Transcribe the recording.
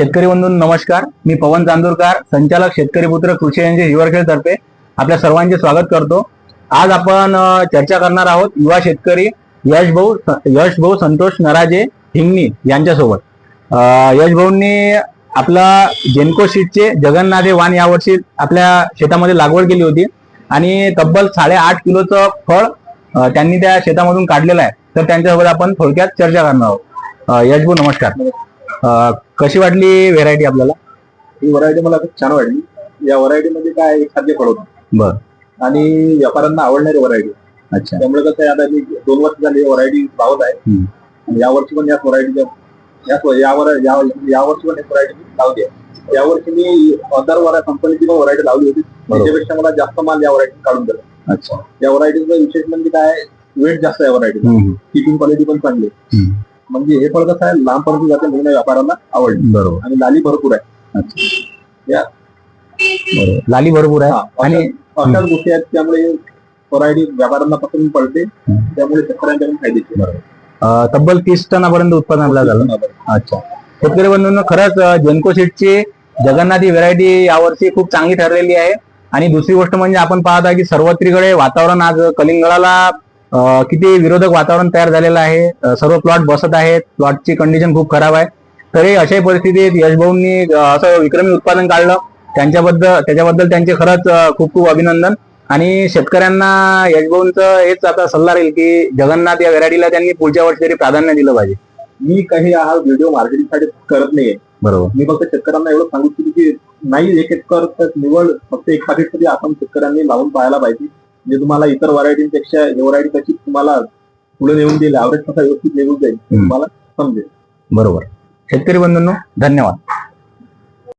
शेतकरी बंधू नमस्कार. मी पवन चांदूरकर संचालक शेतकरी पुत्र कृषी यांचे हिवरखेड तर्फे आपल्या सर्वांचे स्वागत करतो. आज आपण चर्चा करणार आहोत युवा शेतकरी यश भाऊ यश भाऊ संतोष नराजे हिंगणी यांच्यासोबत. यश भाऊंनी आपला जेनको सीटचे जगन्नाथे वाण यावर्षी आपल्या शेतामध्ये लागवड केली होती आणि तब्बल साडेआठ किलोचं फळ त्यांनी त्या शेतामधून काढलेलं आहे. तर त्यांच्यासोबत आपण थोडक्यात चर्चा करणार आहोत. यश भाऊ नमस्कार. अ, कशी वाटली व्हेरायटी आपल्याला? ही व्हरायटी मला खूप छान वाटली. या व्हरायटी मध्ये काय एक खाद्य फळ होतं. बर. आणि व्यापाऱ्यांना आवडणारी व्हरायटी अच्छा. त्यामुळे कसं आहे आता मी दोन वर्ष झाली व्हरायटी लावत आहे. हम्म. आणि यावर्षी पण याच व्हरायटीच्या याच यावर या- यावर्षी पण एक व्हरायटी लावली आहे. यावर्षी मी अदर वरा कंपनीची पण व्हरायटी लावली होती. त्याच्यापेक्षा मला जास्त माल या व्हरायटी काढून दिला. अच्छा. या व्हरायटीचं विशेष म्हणजे काय वेट जास्त आहे व्हरायटी हम्म, किपिंग क्वालिटी पण चांगली आहे. हम्म. म्हणजे हे फळ कसं आहे लांब पर्यंत जाते म्हणून या व्यापाऱ्यांना आवडली. बरोबर. आणि लाली भरपूर आहे. या. बरोबर. लाली भरपूर आहे. आणि अशा- अशाच गोष्टी आहेत त्यामुळे व्हरायटी व्यापाऱ्यांना पसंत पडते. त्यामुळे शेतकऱ्यांच्या फायदेशीर. अ, तब्बल तीस टनापर्यंत उत्पादन आपल्याला झालं अच्छा. शेतकरी बंधूंनो खरंच जेनको सीटची जगन्नाथी व्हेरायटी यावर्षी खूप चांगली ठरलेली आहे. आणि दुसरी गोष्ट म्हणजे आपण पाहत आहे की सर्वत्रीकडे वातावरण आज कलिंगडाला किती विरोधक वातावरण तयार झालेलं आहे. सर्व प्लॉट बसत आहेत. प्लॉटची कंडिशन खूप खराब आहे. तरी अशाही परिस्थितीत यशभाऊंनी असं विक्रमी उत्पादन काढलं. त्यांच्याबद्दल त्याच्याबद्दल त्यांचे खरंच खूप खूप अभिनंदन. आणि शेतकऱ्यांना यशभाऊंचं हेच आता सल्ला राहील की जगन्नाथ या व्हेरायटीला त्यांनी पुढच्या वर्षी तरी प्राधान्य दिलं पाहिजे. मी काही हा व्हिडिओ मार्केटिंगसाठी करत नाहीये. बरोबर. मी फक्त शेतकऱ्यांना एवढं सांगू की नाही एक एकर तर निवड फक्त एक पाकिट तरी आपण शेतकऱ्यांनी लावून पाहायला पाहिजे. म्हणजे तुम्हाला इतर व्हरायटीपेक्षा व्हरायटी कशी तुम्हाला पुढे नेऊन देईल ऍव्हरेज कसा व्यवस्थित निघून जाईल. तुम्हाला समजेल. बरोबर. शेतकरी बंधूंनो धन्यवाद.